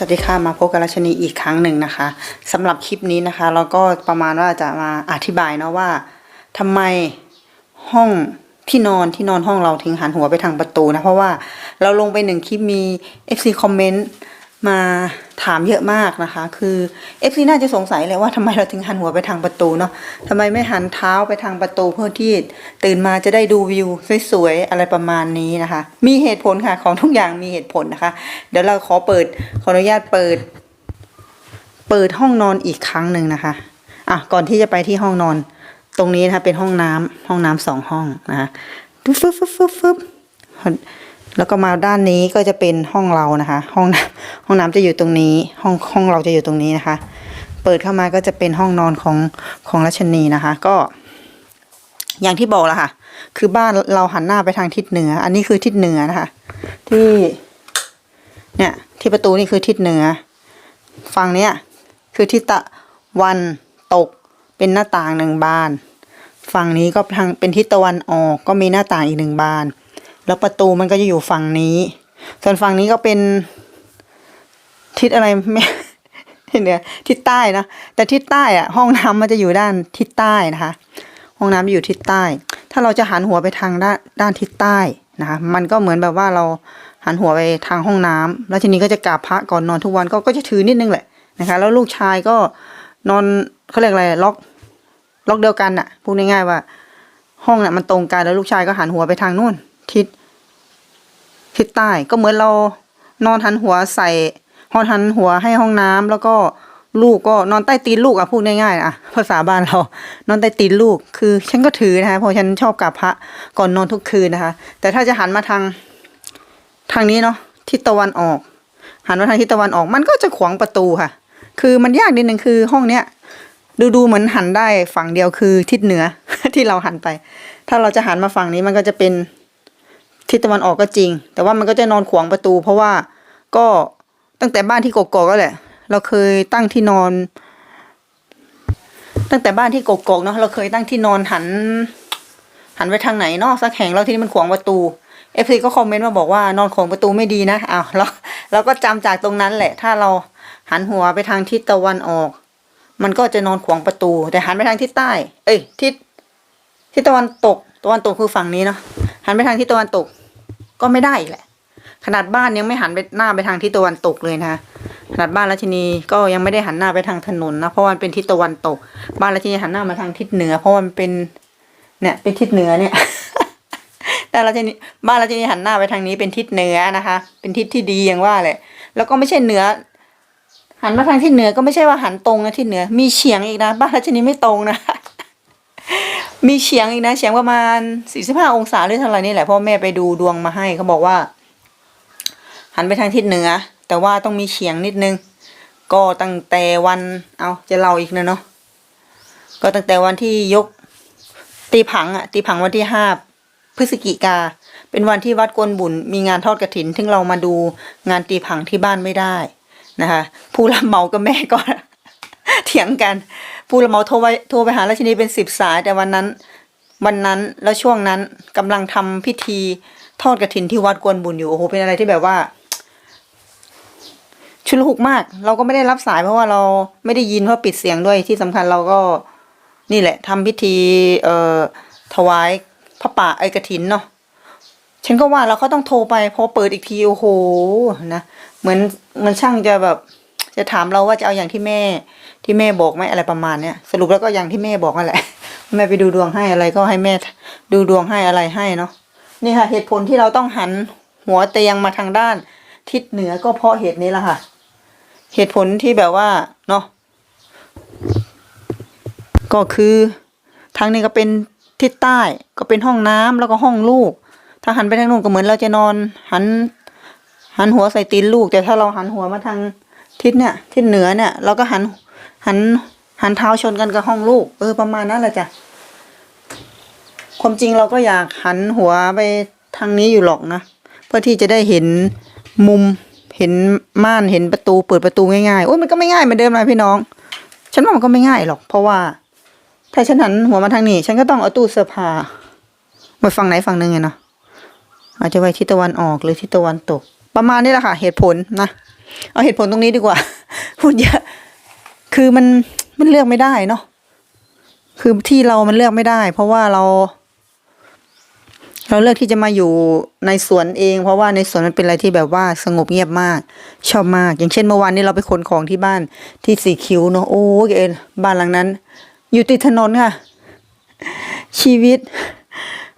สวัสดีค่ะมาพบกับรัชนีอีกครั้งหนึ่งนะคะสำหรับคลิปนี้นะคะ เราก็ประมาณว่าจะมาอธิบายเนาะว่าทำไมห้องที่นอนที่นอนห้องเราถึงหันหัวไปทางประตูนะ เพราะว่าเราลงไปหนึ่งคลิปมี FC คอมเมนต์ มาถามเยอะมากนะคะ คือ FC น่าจะสงสัยเลยว่าทำไมเราถึงหันหัวไปทางประตูเนาะทำไมไม่หันเท้าไปทางประตูเพื่อที่ตื่นมาจะได้ดูวิวสวยๆอะไรประมาณนี้นะคะ มีเหตุผลค่ะของทุกอย่างมีเหตุผลนะคะ เดี๋ยวเราขอเปิดขออนุญาตเปิด เปิดห้องนอนอีกครั้งหนึ่งนะคะอะก่อนที่จะไปที่ห้องนอน ตรงนี้นะคะเป็นห้องน้ำห้องน้ำสองห้องนะคะฟึบฟึบฟึบฟึบฟึบ แล้วก็มาด้านนี้ก็จะเป็นห้องเรานะคะ ห้องน้ำห้องน้ำจะอยู่ตรงนี้ ห้องห้องเราจะอยู่ตรงนี้นะคะ เปิดเข้ามาก็จะเป็นห้องนอนของของรัชนีนะคะ ก็ อย่างที่บอกแล้วค่ะ คือบ้านเราหันหน้าไปทางทิศเหนือ อันนี้คือทิศเหนือนะคะ ที่ เนี่ย ที่ประตูนี่คือทิศเหนือ ฝั่งเนี้ยคือทิศตะวันตกเป็นหน้าต่างหนึ่งบาน ฝั่งนี้ก็ทางเป็นทิศตะวันออกก็มีหน้าต่างอีกหนึ่งบาน แล้วประตูมันก็จะอยู่ฝั่งนี้ ส่วนฝั่งนี้ก็เป็นทิศอะไรไม่ทิศเหนือทิศใต้นะแต่ทิศใต้อะห้องน้ำมันจะอยู่ด้านทิศใต้นะคะ ห้องน้ำจะอยู่ทิศใต้ ถ้าเราจะหันหัวไปทางด้านด้านทิศใต้นะคะ มันก็เหมือนแบบว่าเราหันหัวไปทางห้องน้ำแล้วทีนี้ก็จะกราบพระก่อนนอนทุกวันก็ก็จะถือนิดนึงแหละนะคะ แล้วลูกชายก็นอนเขาเรียกอะไรล็อกล็อกเดียวกันน่ะพูดง่ายๆว่า ห้องน่ะมันตรงกันแล้วลูกชายก็หันหัวไปทางนู่น ทิศทิศใต้ก็เหมือนเรานอนหันหัวใส่หอนหันหัวให้ห้องน้ำแล้วก็ลูกก็นอนใต้ตีนลูกอะพูดง่ายๆอะภาษาบ้านเรา นอนใต้ตีนลูกคือฉันก็ถือนะคะเพราะฉันชอบกราบพระก่อนนอนทุกคืนนะคะ แต่ถ้าจะหันมาทางทางนี้เนาะทิศตะวันออก หันมาทางทิศตะวันออก มันก็จะขวางประตูค่ะ คือมันยากนิดนึงคือห้องเนี้ยดูดูเหมือนหันได้ฝั่งเดียวคือทิศเหนือที่เราหันไป ถ้าเราจะหันมาฝั่งนี้มันก็จะเป็น ทิศตะวันออกก็จริง แต่ว่ามันก็จะนอนขวางประตู เพราะว่าก็ตั้งแต่บ้านที่กกอกก็แหละ เราเคยตั้งที่นอน ตั้งแต่บ้านที่กกอกเนาะเราเคยตั้งที่นอนหัน หันไปทางไหนเนาะสักแห่งแล้วที่นี่มันขวางประตูเอฟซีก็คอมเมนต์มาบอกว่านอนขวางประตูไม่ดีนะอ้าวเราเราก็จำจากตรงนั้นแหละ ถ้าเราหันหัวไปทางทิศตะวันออก มันก็จะนอนขวางประตู แต่หันไปทางทิศใต้ เอ้ยทิศทิศตะวันตกตะวันตกคือฝั่งนี้เนาะ หันไปทางทิศตะวันตก ก็ไม่ได้แหละ ขนาดบ้านยังไม่หันไปหน้าไปทางทิศตะวันตกเลยนะคะขนาดบ้านราชินีก็ยังไม่ได้หันหน้าไปทางถนนนะเพราะมันเป็นทิศตะวันตก บ้านราชินีหันหน้ามาทางทิศเหนือ เพราะมันเป็นเนี่ยเป็นทิศเหนือเนี่ยแต่ราชินีบ้านราชินีหันหน้าไปทางนี้เป็นทิศเหนือนะคะ เป็นทิศที่ดีอย่างว่าแหละแล้วก็ไม่ใช่เหนือ หันมาทางทิศเหนือก็ไม่ใช่ว่าหันตรงนะทิศเหนือ มีเฉียงอีกนะ บ้านราชินีไม่ตรงนะ มีเฉียงอีกนะเฉียงประมาณสี่สิบห้าองศาหรือเท่าไรนี่แหละพราะแม่ไปดูดวงมาให้เขาบอกว่า หันไปทางทิศเหนือ แต่ว่าต้องมีเฉียงนิดนึง ก็ตั้งแต่วันเอาจะเล่าอีกนะเนาะก็ตั้งแต่วันที่ยกตีผังอะตีผังวันที่ห้าพฤศจิกา เป็นวันที่วัดกวนบุญมีงานทอดกระถินซึ่งเรามาดูงานตีผังที่บ้านไม่ได้นะคะ ผู้รับเหมากับแม่ก็ เถียงกัน ผู้รับเหมาโทรไปโทรไปหาราชินีเป็นสิบสาย แต่วันนั้น วันนั้นแล้วช่วงนั้นกำลังทำพิธีทอดกระถินที่วัดกวนบุญอยู่โอ้โหเป็นอะไรที่แบบว่า ชุลหุกมาก เราก็ไม่ได้รับสายเพราะว่าเราไม่ได้ยินเพราะปิดเสียงด้วยที่สำคัญเราก็นี่แหละทำพิธีเอ่อถวายพระป่าไอกระถินเนาะฉันก็ว่าเราก็ต้องโทรไปพอเปิดอีกทีโอ้โหนะเหมือนเหมันช่างจะแบบ จะถามเราว่าจะเอาอย่างที่แม่ ที่แม่บอกไหมอะไรประมาณเนี้ยสรุปแล้วก็อย่างที่แม่บอกนั่นแหละ แม่ไปดูดวงให้อะไรก็ให้แม่ ดูดวงให้อะไรให้เนาะนี่ค่ะ เหตุผลที่เราต้องหันหัวเตียงมาทางด้าน ทิศเหนือก็เพราะเหตุนี้แหละค่ะ เหตุผลที่แบบว่าเนาะก็คือทางนี้ก็เป็นทิศใต้ก็เป็นห้องน้ำแล้วก็ห้องลูก ถ้าหันไปทางนู้นก็เหมือนเราจะนอน หัน หันหัวใส่ตีนลูก แต่ถ้าเราหันหัวมาทาง ทิศเนี่ยทิศเหนือเนี่ย เราก็หันหันหันเท้าชนกันกับห้องลูก เออประมาณนั้นแหละจ้ะความจริงเราก็อยากหันหัวไปทางนี้อยู่หรอกนะเพื่อที่จะได้เห็นมุมเห็นม่านเห็นประตูเปิดประตูง่ายๆโอ้ยมันก็ไม่ง่ายเหมือนเดิมนะพี่น้อง ฉันว่ามันก็ไม่ง่ายหรอก เพราะว่า ถ้าฉันหันหัวมาทางนี้ ฉันก็ต้องเอาตู้เสื้อผ้าไว้ฝั่งไหนฝั่งหนึ่งไงเนาะอาจจะไว้ทิศตะวันออกหรือทิศตะวันตก ประมาณนี้แหละค่ะ เหตุผลนะ เอาเหตุผลตรงนี้ดีกว่าพูดเยอะคือมันมันเลือกไม่ได้เนาะคือที่เรามันเลือกไม่ได้ เพราะว่าเรา เราเลือกที่จะมาอยู่ในสวนเอง เพราะว่าในสวนมันเป็นอะไรที่แบบว่าสงบเงียบมาก ชอบมาก อย่างเช่นเมื่อวานนี้เราไปขนของที่บ้านที่สีคิ้วเนาะโอ้ยเอ็นบ้านหลังนั้น อยู่ติดถนนค่ะ ชีวิต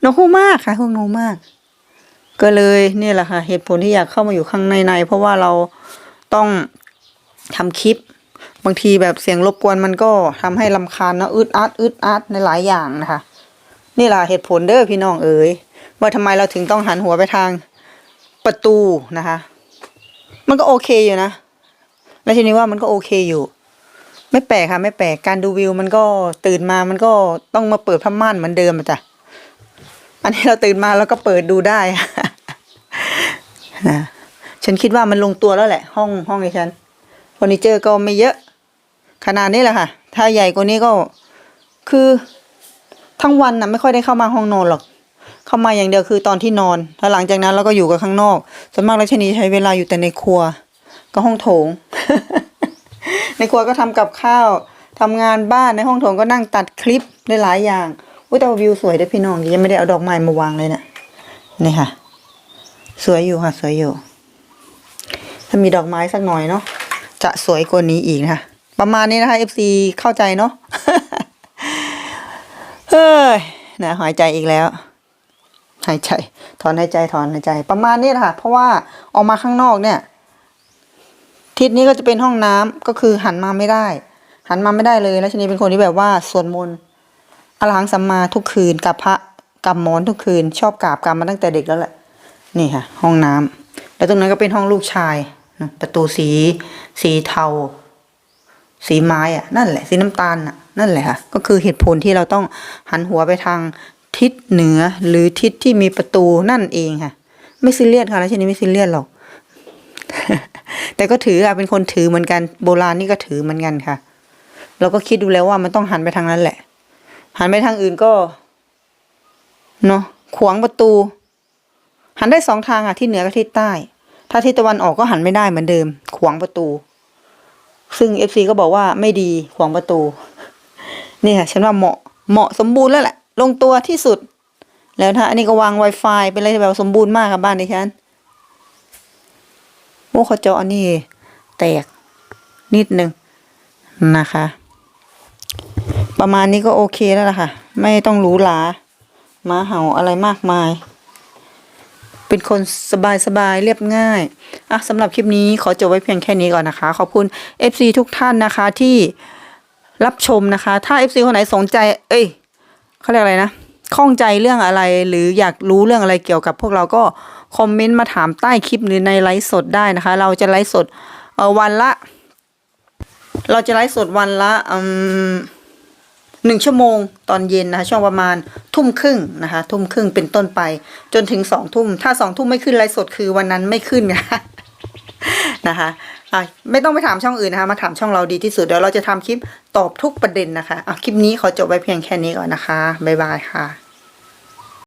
นกฮูมากค่ะพวกนกมาก ก็เลยเนี่แหละค่ะ เหตุผลที่อยากเข้ามาอยู่ข้างในในเพราะว่าเรา ต้องทำคลิป บางทีแบบเสียงรบกวนมันก็ทำให้ลำคาญเนอะอึดอัดอึดอัดในหลายอย่างนะคะ นี่แหละเหตุผลเด้อพี่น้องเอ๋ยว่าทำไมเราถึงต้องหันหัวไปทางประตูนะคะ มันก็โอเคอยู่นะแล้วทีนี้ว่ามันก็โอเคอยู่ ไม่แปลกค่ะ ไม่แปลกการดูวิว มันก็ตื่นมามันก็ต้องมาเปิดผ้าม่านเหมือนเดิมจ้ะอันนี้เราตื่นมาแล้วก็เปิดดูได้นะ ฉันคิดว่ามันลงตัวแล้วแหละ ห้องห้องในฉันเฟอร์นิเจอร์ก็ไม่เยอะ ขนาดนี้แหละค่ะ ถ้าใหญ่กว่านี้ก็คือทั้งวันน่ะไม่ค่อยได้เข้ามาห้องนอนหรอก เข้ามาอย่างเดียวคือตอนที่นอน แล้วหลังจากนั้นเราก็อยู่กับข้างนอก ส่วนมากแล้วชนีใช้เวลาอยู่แต่ในครัว ก็ห้องโถง ในครัวก็ทำกับข้าวทำงานบ้านในห้องโถงก็นั่งตัดคลิปได้หลายอย่างอุ้ยแต่วิวสวยด้อพี่น้องยังไม่ได้เอาดอกไม้มาวางเลยเนะี่ยนี่ค่ะ สวยอยู่ค่ะ สวยอยู่ ถ้ามีดอกไม้สักหน่อยเนาะจะสวยกว่านี้อีกนะคะประมาณนี้นะคะ FC เข้าใจเนาะเฮ้ยนะหายใจอีกแล้ว หายใจถอนหายใจถอนหายใจ ประมาณนี้แหละค่ะเพราะว่าออกมาข้างนอกเนี่ย ทิศนี้ก็จะเป็นห้องน้ำก็คือหันมาไม่ได้ หันมาไม่ได้เลยแล้วชนีเป็นคนที่แบบว่าสวดมนต์อรหังสัมมาทุกคืนกับพระกับหมอนทุกคืน ชอบกราบกรรมมาตั้งแต่เด็กแล้วแหละ นี่ค่ะ ห้องน้ำแล้วตรงนั้นก็เป็นห้องลูกชาย ประตูสีสีเทา สีไม้อะนั่นแหละสีน้ำตาลน่ะนั่นแหละค่ะก็คือเหตุผลที่เราต้องหันหัวไปทางทิศเหนือหรือทิศที่มีประตูนั่นเองค่ะ ไม่ซีเรียสค่ะแล้วชนี้ไม่ซีเรียสหรอก แต่ก็ถืออะเป็นคนถือเหมือนกันโบราณนี่ก็ถือเหมือนกันค่ะ เราก็คิดดูแล้วว่ามันต้องหันไปทางนั้นแหละ หันไปทางอื่นก็เนาะขวางประตู หันได้สองทางอะที่เหนือกับทิศใต้ ถ้าทิศตะวันออกก็หันไม่ได้เหมือนเดิม ขวางประตู ซึ่งเอฟซีก็บอกว่าไม่ดีขวางประตู นี่ค่ะฉันว่าเหมาะเหมาะสมบูรณ์แล้วแหละ ลงตัวที่สุด แล้วถ้าอันนี้ก็วาง Wi-Fi เป็นอะไรแบบสมบูรณ์มากครับบ้านดิฉันโอ้ขจาะอันนี้แตกนิดนึงนะคะ ประมาณนี้ก็โอเคแล้วล่ะค่ะ ไม่ต้องหรูหรามาเห่าอะไรมากมาย เป็นคนสบายสบายเรียบง่ายอะสำหรับคลิปนี้ขอจบไว้เพียงแค่นี้ก่อนนะคะ ขอบคุณ FC ทุกท่านนะคะที่รับชมนะคะ ถ้า FC คนไหนสนใจ เอ้ยเขาเรียกอะไรนะข้องใจเรื่องอะไรหรืออยากรู้เรื่องอะไรเกี่ยวกับพวกเราก็คอมเมนต์มาถามใต้คลิปหรือในไลฟ์สดได้นะคะ เราจะไลฟ์สดวันละ เราจะไลฟ์สดวันละอืม หนึ่งชั่วโมงตอนเย็นนะคะช่วงประมาณทุ่มครึ่งนะคะทุ่มครึ่งเป็นต้นไป จนถึงสองทุ่มถ้าสองทุ่มไม่ขึ้นไลฟ์สดคือวันนั้นไม่ขึ้นค่ะนะคะอะไม่ต้องไปถามช่องอื่นนะคะมาถามช่องเราดีที่สุดเดี๋ยวเราจะทำคลิปตอบทุกประเด็นนะคะอะคลิปนี้ขอจบไว้เพียงแค่นี้ก่อนนะคะบ๊ายบายค่ะ